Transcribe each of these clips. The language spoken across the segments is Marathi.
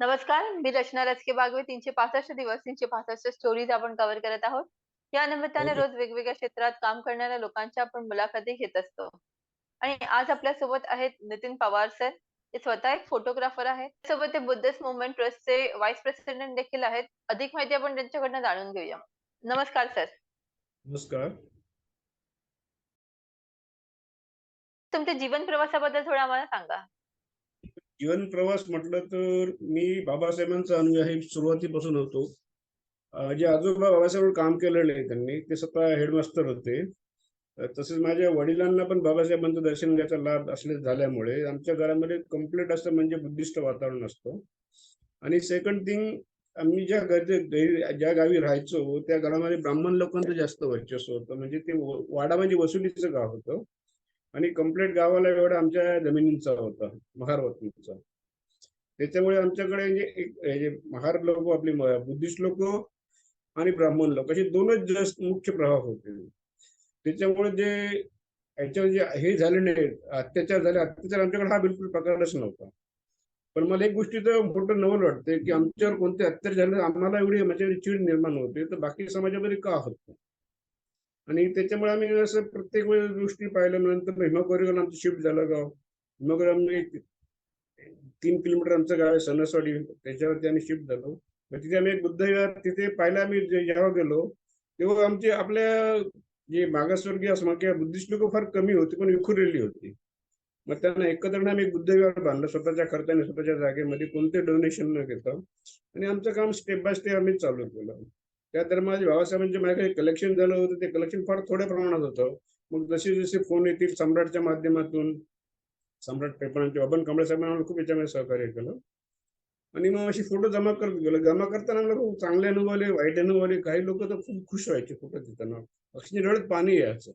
नमस्कार मी रचना रचके बागवे तीनशे पासष्ट दिवस तीनशे पासष्ट स्टोरीज आपण कव्हर करत आहोत. या निमित्ताने ओके. रोज वेगवेगळ्या क्षेत्रात काम करणाऱ्या लोकांच्या आपण मुलाखती घेत असतो. आणि आज आपल्यासोबत आहेत नितीन पवार सर ते स्वतः एक फोटोग्राफर आहेत सोबत ते बुद्धिस्ट मुवमेंट ट्रस्टचे व्हाईस प्रेसिडेंट देखील आहेत. अधिक माहिती आपण त्यांच्याकडनं जाणून घेऊया. नमस्कार सर नमस्कार. तुमच्या जीवन प्रवासाबद्दल थोडं आम्हाला सांगा. जीवन प्रवास म्हटलं तर मी बाबासाहेबांचा अनुयायी सुरुवातीपासून होतो. जे आजोबा बाबासाहेब काम केलेलं आहे त्यांनी ते स्वतः हेडमास्टर होते. तसेच माझ्या वडिलांना पण बाबासाहेबांचं दर्शन घ्यायचा लाभ असले झाल्यामुळे आमच्या घरामध्ये कंप्लीट असं म्हणजे बुद्धिस्ट वातावरण असतं. आणि सेकंड थिंग आम्ही ज्या घरचे ज्या गावी राहायचो त्या घरामध्ये ब्राह्मण लोकांचं जास्त वर्चस्व होतं. म्हणजे ते वाडा म्हणजे वसुलीचं गाव होतं. आणि कंप्लीट गावाला एवढा आमच्या जमिनींचा होता महारवतनीचा त्याच्यामुळे आमच्याकडे म्हणजे एक जे महार लोक आपली बुद्धिस्ट लोक आणि ब्राह्मण लोक असे दोनच जास्त मुख्य प्रभाव होते. त्याच्यामुळे जे याच्यावर जे हे झाले नाही अत्याचार झाले अत्याचार आमच्याकडे हा बिलकुल प्रकारच नव्हता. पण मला एक गोष्टीचं मोठं नवल वाटते की आमच्यावर कोणते अत्याचार झाले आम्हाला एवढी माझ्यावर चीड निर्माण होते तर बाकी समाजामध्ये का होत आणि त्याच्यामुळे आम्ही असं प्रत्येक वेळेस दृष्टी पाहिल्यानंतर भीमा कोरेगाव आमचं शिफ्ट झालं गाव. भीमा कोरेगाव आम्ही तीन किलोमीटर आमचं गाव आहे सणसवाडी त्याच्यावरती आम्ही शिफ्ट झालो. तिथे आम्ही एक बुद्ध तिथे पहिला आम्ही जेव्हा गेलो तेव्हा आमचे आपल्या जे मागासवर्गीय असं किंवा बुद्धिस्ट लोक फार कमी होती पण विखुरलेली होती. मग त्यांना एकत्र आम्ही बुद्ध विहार बांधलं स्वतःच्या खर्चाने स्वतःच्या जागेमध्ये कोणते डोनेशन न घेता. आणि आमचं काम स्टेप बाय स्टेप आम्ही चालू केलं. त्या दरम्यान बाबासाहेबांच्या माझ्याकडे कलेक्शन झालं होतं ते कलेक्शन फार थोड्या प्रमाणात होतं. मग जसे जसे फोन येतील सम्राटच्या माध्यमातून सम्राट पेपरांचे बबन कांबळे साहेबांना खूप याच्यामध्ये सहकार्य केलं. आणि मग अशी फोटो जमा करत गेलो. जमा करताना मला खूप चांगले अनुभव आले वाईट अनुभव आले. काही लोक तर खूप खुश व्हायचे फोटो देताना. अक्षरशः डोळ्यात पाणी यायचं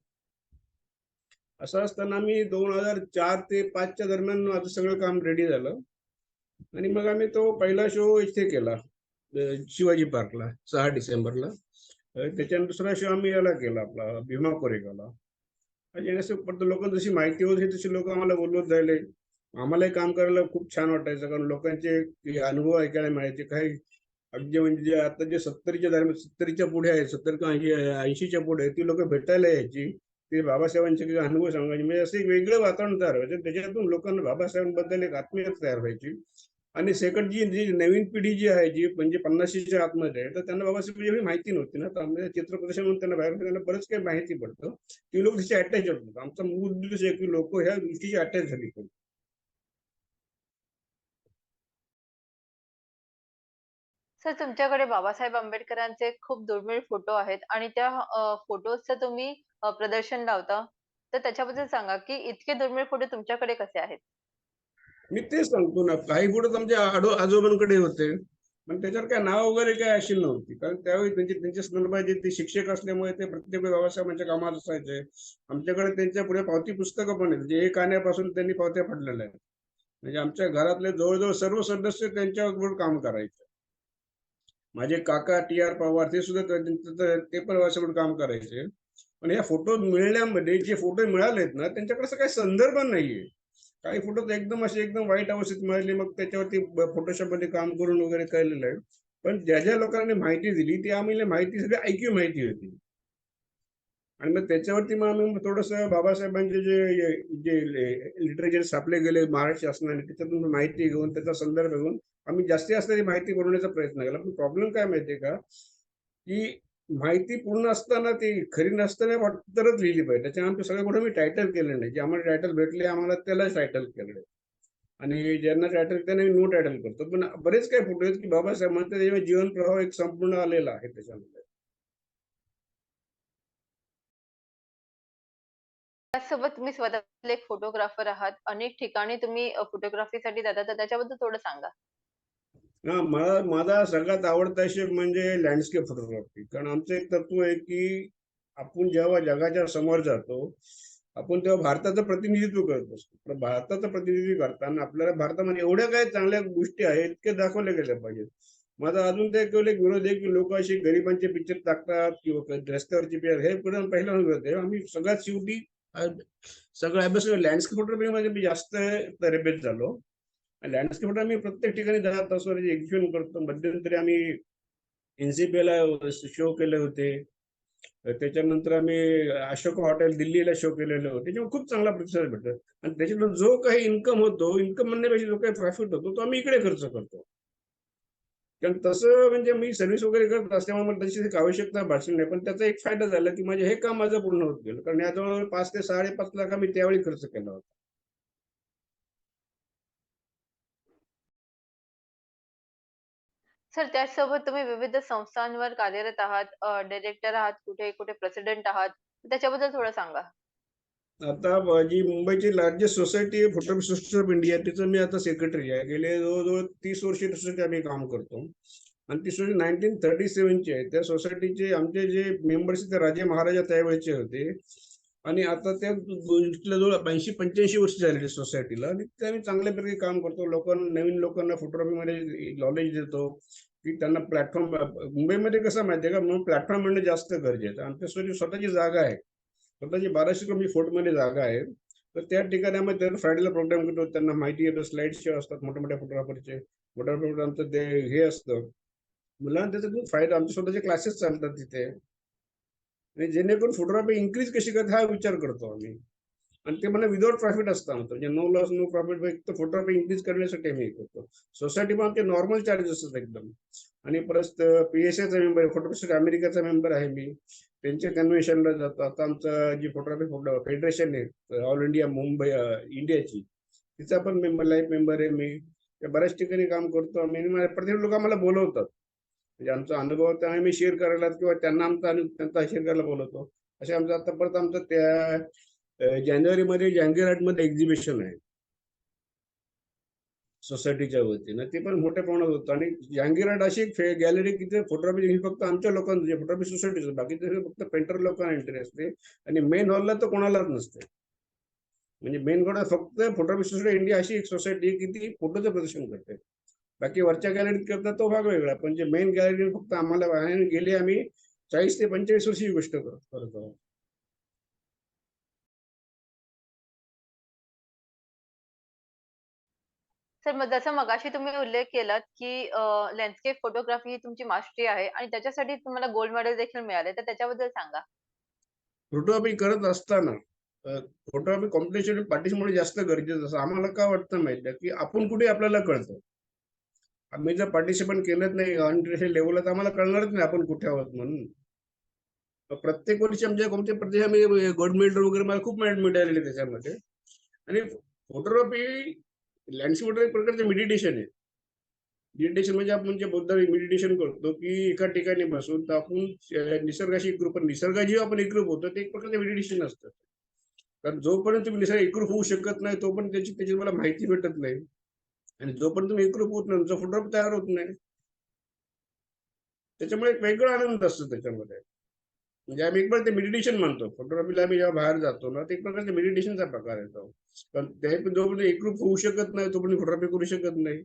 असं. असताना मी दोन हजार चार ते पाचच्या दरम्यान माझं सगळं काम रेडी झालं. आणि मग आम्ही तो पहिला शो इथे केला. शिवाजी पार्कला सहा डिसेंबरला. अं, त्याच्यानंतर दुसरा शो आम्ही याला केला आपला भीमा कोरेगावला. आणि असं पण लोकांना जशी माहिती होती तशी लोक आम्हाला बोलवत जायले आम्हालाही काम करायला खूप छान वाटायचं कारण लोकांचे अनुभव ऐकायला मिळायचे काही अगदी म्हणजे जे आता जे सत्तरीच्या दरम्यान सत्तरीच्या पुढे आहे सत्तर किंवा ऐंशी ऐंशीच्या पुढे ती लोक भेटायला यायची. ते बाबासाहेबांचे काही अनुभव सांगायचे. म्हणजे असं एक वेगळं वातावरण तयार व्हायचं. त्याच्यातून लोकांना बाबासाहेबांबद्दल एक आत्मीयता तयार व्हायची. आणि सेकंड जी जी नवीन पिढी जी आहे जी म्हणजे पन्नाशीच्या आतमध्ये आहे, तर त्यांना बाबासाहेब एवढी माहिती नव्हती ना. तर आम्ही चित्रप्रदर्शन त्यांना बाहेर त्यांना बरंच काही माहिती पडतं. ती लोक तिथे अटॅच होतात आमचा मूळ उद्देश आहे की लोक ह्या गोष्टीची अटॅच झाली पाहिजे. सर तुमच्याकडे बाबासाहेब आंबेडकरांचे खूप दुर्मिळ फोटो आहेत आणि त्या फोटोजचं तुम्ही प्रदर्शन लावता. तर त्याच्याबद्दल सांगा की इतके दुर्मिळ फोटो तुमच्याकडे कसे आहेत? मी तेच सांगतो ना काही फोटो तुमच्या आडो आजोबांकडे होते पण त्याच्यावर काय नाव वगैरे काय अशी नव्हती. कारण त्यावेळी त्यांचे त्यांच्या संदर्भात ते शिक्षक असल्यामुळे ते प्रत्येक वेळी कामात असायचे. आमच्याकडे त्यांच्या पुढे पावती पुस्तकं पण आहेत जे एक आण्यापासून त्यांनी पावत्या फाडलेल्या आहेत. म्हणजे आमच्या घरातले जवळजवळ सर्व सदस्य त्यांच्याबरोबर काम करायचे. माझे काका टी आर पवार ते सुद्धा ते पण बाबासाहेब काम करायचे. पण या फोटो मिळण्यामध्ये जे फोटो मिळालेत ना त्यांच्याकडे असं काही संदर्भ नाहीये. काही फोटो तर एकदम असे एकदम वाईट अवस्थेत मिळाले. मग त्याच्यावरती फोटोशॉपमध्ये काम करून वगैरे केलेलं आहे. पण ज्या ज्या लोकांनी माहिती दिली ती आम्ही माहिती सगळी ऐकीव माहिती होती. आणि मग त्याच्यावरती मग आम्ही थोडस बाबासाहेबांचे जे जे लिटरेचर छापले गेले महाराष्ट्र शासनाने त्याच्यातून माहिती घेऊन त्याचा संदर्भ घेऊन आम्ही जास्तीत जास्त माहिती बनवण्याचा प्रयत्न केला. पण प्रॉब्लेम काय माहितीये का? की माहिती पूर्ण असताना ती खरी नसताना तरच लिहिली पाहिजे. त्याच्या आमच्या सगळ्या कुठे मी टायटल केले नाही. जे आम्हाला टायटल भेटले आम्हाला त्यालाच टायटल केलं. आणि ज्यांना टायटल त्यांना मी नो टायटल करतो. पण बरेच काही फोटो आहेत की बाबासाहेबांचा त्याच्यामध्ये जीवन प्रभाव एक संपूर्ण आलेला आहे त्याच्यामध्ये. त्यासोबत तुम्ही स्वतः एक फोटोग्राफर आहात. अनेक ठिकाणी तुम्ही फोटोग्राफीसाठी जाता. तर त्याच्याबद्दल थोडं सांगा. मला माझा सगळ्यात आवडता शेप म्हणजे लँडस्केप फोटोग्राफी कारण आमचं एक तत्व आहे की आपण जेव्हा जगाच्या समोर जातो आपण तेव्हा भारताचं प्रतिनिधित्व करत असतो. पण भारताचं प्रतिनिधित्व करताना आपल्याला भारतामध्ये एवढ्या काही चांगल्या गोष्टी आहेत इतके दाखवल्या गेल्या पाहिजेत. माझा अजून ते केवळ एक विरोध आहे की लोक असे गरिबांचे पिक्चर टाकतात किंवा रस्त्यावरचे पिक्चर हे पण पहिला विरोध आहे. आम्ही सगळ्यात शेवटी सगळं अभ्यास लँडस्केप फोटोग्राफी मध्ये मी जास्त तरबेत झालो. लँडस्केप आम्ही प्रत्येक ठिकाणी दहा तासावर एक्झिबिशन करतो. मध्यंतरी आम्ही एनसीपीला शो केले होते. त्याच्यानंतर आम्ही अशोक हॉटेल दिल्लीला शो केलेले होते. त्याच्यामुळे खूप चांगला प्रतिसाद भेटतो आणि त्याच्यातून जो काही इन्कम होतो इन्कम म्हणण्यापेक्षा जो काही प्रॉफिट होतो तो आम्ही इकडे खर्च करतो. कारण तसं म्हणजे मी सर्व्हिस वगैरे करत असल्यामुळे मला तशी आवश्यकता भाषण नाही. पण त्याचा एक फायदा झाला की माझे हे काम माझं पूर्ण होत गेलं. कारण याजवळ पाच ते साडेपाच लाख आम्ही त्यावेळी खर्च केला होता. सर त्याचसोबत तुम्ही विविध संस्थांवर कार्यरत आहात, डायरेक्टर आहात, कुठे कुठे प्रेसिडेंट आहात. त्याच्याबद्दल थोडं सांगा. आता ब- जी मुंबईची लार्जेस्ट सोसायटी आहे फोटोग्राफी सोसायटी ऑफ इंडिया तिचं मी आता सेक्रेटरी आहे गेले जवळजवळ तीस वर्षी सोसायटी आम्ही काम करतो आणि ती सोसायटी नाईन्टीन थर्टी सेव्हनची आहे त्या सोसायटीचे आमचे जे मेंबर्स ते राजे महाराजा त्यावेळेचे होते आणि आता त्या गोष्टीला जवळ ऐंशी पंच्याऐंशी वर्ष झालेली सोसायटीला आणि ते आम्ही चांगल्यापैकी काम करतो. लोकांना नवीन लोकांना फोटोग्राफीमध्ये नॉलेज देतो. की त्यांना प्लॅटफॉर्म मुंबईमध्ये कसं माहितीये का? म्हणून प्लॅटफॉर्म मिळणं जास्त गरजेचं आमच्या स्वतःची जागा आहे. स्वतःची बाराशे कमी फोर्टमध्ये जागा आहे. तर त्या ठिकाणी आम्ही फ्रायडेला प्रोग्राम करतो त्यांना माहिती येतं स्लाइड शो असतात मोठ्या मोठ्या फोटोग्राफरचे फोटोग्राफर आमचं ते हे असतं. मुलांना त्याचा खूप फायदा. आमचे स्वतःचे क्लासेस चालतात तिथे. आणि जेणेकरून फोटोग्राफी इन्क्रीज कशी करत हा विचार करतो आम्ही. आणि ते मला विदाउट प्रॉफिट असतं आमचं. म्हणजे नो लॉस नो प्रॉफिट फक्त फोटोग्राफी इन्क्रीज करण्यासाठी आम्ही हे करतो. सोसायटी पण आमचे नॉर्मल चार्जेस असतात एकदम. आणि परत पीएसआयचा मेंबर फोटोग्राफी अमेरिकाचा मेंबर आहे मी. त्यांच्या कन्व्हेन्शनला जातो. आता आमचं जी फोटोग्राफी फोटो फेडरेशन आहे ऑल इंडिया मुंबई इंडियाची तिचा पण मेंबर लाईफ मेंबर आहे मी. बऱ्याच ठिकाणी काम करतो. आम्ही प्रत्येक लोक आम्हाला बोलवतात. म्हणजे आमचा अनुभव त्यामुळे मी शेअर करायला किंवा त्यांना आमचा त्यांचा शेअर करायला बोलवतो. असे आमचं आता परत आमचं त्या जानेवारीमध्ये जहांगीरहाटमध्ये एक्झिबिशन आहे. सोसायटीच्या वतीनं. ते पण मोठ्या प्रमाणात होतं. आणि जहांगीरहाट अशी गॅलरी की ते फोटोग्राफी फक्त आमच्या लोकांचं फोटोग्राफी सोसायटीचं बाकीचे फक्त पेंटर लोकांना इंटरेस्ट असते. आणि मेन हॉलला तर कोणालाच नसते. म्हणजे मेन कडे फक्त फोटोग्राफी सोसायटी इंडिया अशी एक सोसायटी आहे की ती फोटोचं प्रदर्शन करते. बाकी वरच्या गॅलरीत करतात तो भाग वेगळा पण जे मेन गॅलरी फक्त आम्हाला बाहेर गेली आम्ही चाळीस ते पंचेचाळीस वर्षी ही गोष्ट करत करत आहोत सर मग जसं मगाशी तुम्ही उल्लेख केलात, की लँडस्केप फोटोग्राफी ही तुमची मास्टरी आहे आणि त्याच्यासाठी तुम्हाला गोल्ड मेडल देखील मिळाले. तर त्याच्याबद्दल सांगा. फोटोग्राफी करत असताना फोटोग्राफी कॉम्पिटिशन पार्टिसिपेट जास्त गरजेचं असं आम्हाला का वाटतं माहिती की आपण कुठे आपल्याला कळतं आम्ही जर पार्टिसिपेट केलंच नाही इंटरनॅशनल लेवलला तर आम्हाला कळणारच नाही आपण कुठे आहोत म्हणून. प्रत्येक वर्षी आमच्या कोणत्या प्रदेश आम्ही गोल्ड मेडल वगैरे मला खूप मेडल मिळालेले त्याच्यामध्ये. आणि फोटोग्राफी लँडस्केप फोटो एक प्रकारचं मेडिटेशन आहे. मेडिटेशन म्हणजे आपण जे बौद्ध मेडिटेशन करतो की एका ठिकाणी बसून तर आपण निसर्गाशी एकरूप निसर्गाशी जेव्हा आपण एकरूप होतो ते एक प्रकारचं मेडिटेशन असतं. कारण जोपर्यंत तुम्ही निसर्ग एकरूप होऊ शकत नाही तोपर्यंत त्याची त्याची मला माहिती भेटत नाही. आणि जोपर्यंत तुम्ही एकरूप होत नाही तुमचा फोटोग्राफ तयार होत नाही. त्याच्यामुळे एक वेगळा आनंद असतो त्याच्यामध्ये. म्हणजे आम्ही एक ते मेडिटेशन मानतो फोटोग्राफीला आम्ही जेव्हा बाहेर जातो ना ते एक प्रकारचा मेडिटेशनचा प्रकार येतो. कारण ते पण जोपर्यंत एकरूप होऊ शकत नाही तोपर्यंत फोटोग्राफी करू शकत नाही.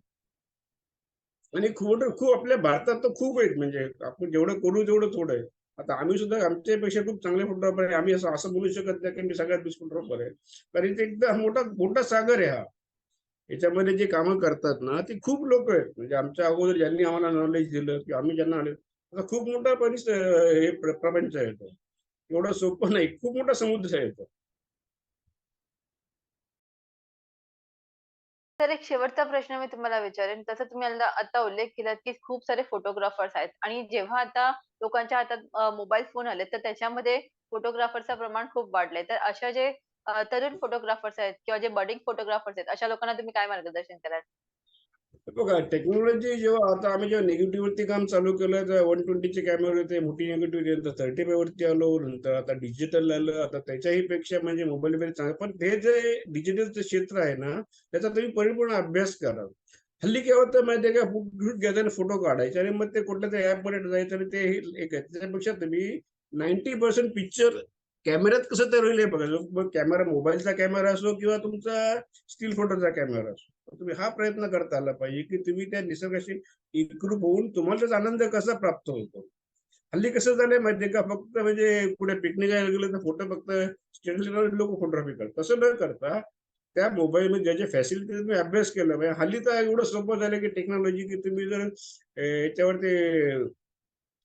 आणि खूप खूप आपल्या भारतात तर खूप आहेत. म्हणजे आपण जेवढं करू तेवढं थोडं आहे. आता आम्ही सुद्धा आमच्यापेक्षा खूप चांगले फोटोग्राफर आहे. आम्ही असं असं बोलू शकत नाही की मी सगळ्यात बेस्ट फोटोग्राफर आहे. कारण ते एकदम मोठा मोठा सागर आहे हा. याच्यामध्ये जे कामं करतात ना ती खूप लोक आहेत म्हणजे आमच्या अगोदर ज्यांनी आम्हाला नॉलेज दिलं की आम्ही ज्यांना आले आता खूप मोठा परिस हे प्रपंच आहे तो एवढं सोपं नाही खूप मोठा समुद्र आहे तो तर एक शेवटचा प्रश्न मी तुम्हाला विचारेन. तसं तुम्ही आता उल्लेख केलात, की खूप सारे फोटोग्राफर्स आहेत आणि जेव्हा आता लोकांच्या हातात मोबाईल फोन आले, तर त्याच्यामध्ये फोटोग्राफरचं प्रमाण खूप वाढलंय. तर अशा जे अ, तरुण फोटोग्राफर्स आहेत किंवा जे बडिंग फोटोग्राफर्स आहेत, अशा लोकांना तुम्ही काय मार्गदर्शन कराल? बघा टेक्नॉलॉजी जेव्हा आता आम्ही जेव्हा निगेटिव्हवरती काम चालू केलं तर वन ट्वेंटीचे कॅमेरे होते मोठी निगेटिव्ह नंतर थर्टी फाय वरती आलो नंतर आता डिजिटल आलं आता त्याच्याही पेक्षा म्हणजे मोबाईल मध्ये चांगलं. पण हे जे डिजिटलचं क्षेत्र आहे ना त्याचा तुम्ही परिपूर्ण अभ्यास करा. हल्ली काय होतं माहितीये का फुट घ्यायचं आणि फोटो काढायचे आणि मग ते कुठल्या तरी ऍप जायचं आणि ते हे- एक आहे. त्याच्यापेक्षा तुम्ही नाईन्टी पर्सेंट पिक्चर कॅमेऱ्यात कसं तर होईल बघा. कॅमेरा मोबाईलचा कॅमेरा असो किंवा तुमचा स्टील फोटोचा कॅमेरा असो. तुम्ही हा प्रयत्न करता आला पाहिजे की तुम्ही त्या निसर्गाशी एकरूप होऊन तुम्हाला त्याचा आनंद कसा प्राप्त होतो. हल्ली कसं झालंय माहितीये का? फक्त म्हणजे कुठे पिकनिक गेलं तर फोटो फक्त स्टेटस लोक फोटोग्राफी करतात. तसं न करता त्या मोबाईलमध्ये ज्या ज्या फॅसिलिटी तुम्ही अभ्यास केला म्हणजे हल्ली तर एवढं सोपं झालं की टेक्नॉलॉजी की तुम्ही जर याच्यावरती याच्यावर ते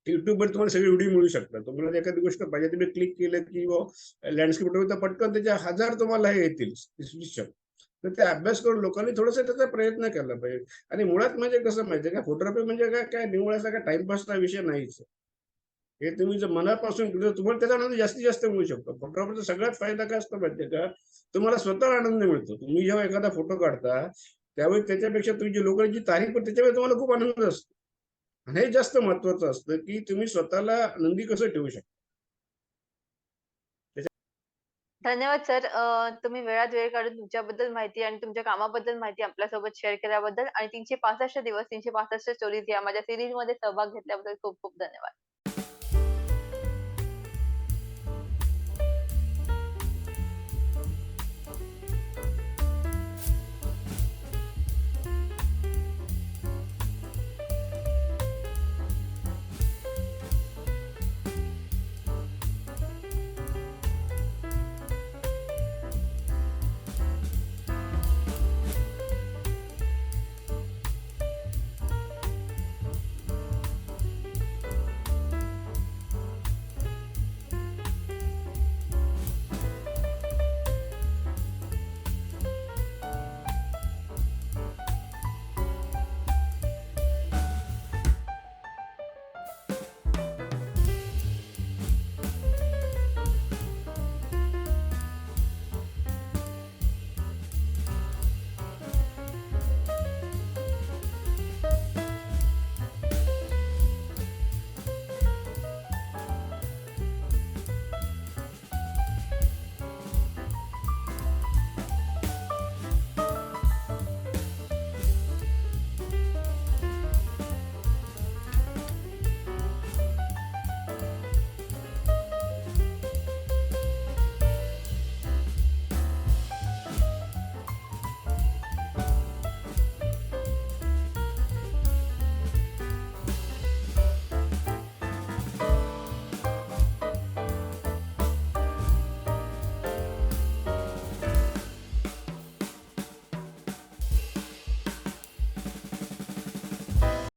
युट्यूबवर तुम्हाला सगळे व्हिडिओ मिळू शकतात. तुम्हाला एखादी गोष्ट पाहिजे तुम्ही क्लिक केलं की लँडस्केप तर पटकन त्याच्या हजार तुम्हाला हे येतील. विषय तर ते अभ्यास करून लोकांनी थोडासा त्याचा प्रयत्न केला पाहिजे. आणि मुळात म्हणजे कसं माहितीये का? फोटोग्राफी म्हणजे काय? काय निवडायचा काय टाइमपासचा विषय नाहीच हे तुम्ही जर मनापासून केलं तुम्हाला त्याचा आनंद जास्तीत जास्त मिळू शकतो. फोटोग्राफीचा सगळ्यात फायदा काय असतो माहितीये का? तुम्हाला स्वतः आनंद मिळतो. तुम्ही जेव्हा एखादा फोटो काढता त्यावेळी त्याच्यापेक्षा तुमची लोकांची तारीख पण त्याच्यावेळी तुम्हाला खूप आनंद असतो. आणि हे जास्त महत्वाचं असतं की तुम्ही स्वतःला आनंदी कसं ठेवू शकता? धन्यवाद सर. तुम्ही वेळात वेळ काढून तुमच्याबद्दल माहिती आणि तुमच्या कामाबद्दल माहिती आपल्यासोबत शेअर केल्याबद्दल आणि तीनशे पासष्ट दिवस तीनशे पासष्ट स्टोरीज या माझ्या सिरीजमध्ये सहभाग घेतल्याबद्दल खूप खूप धन्यवाद.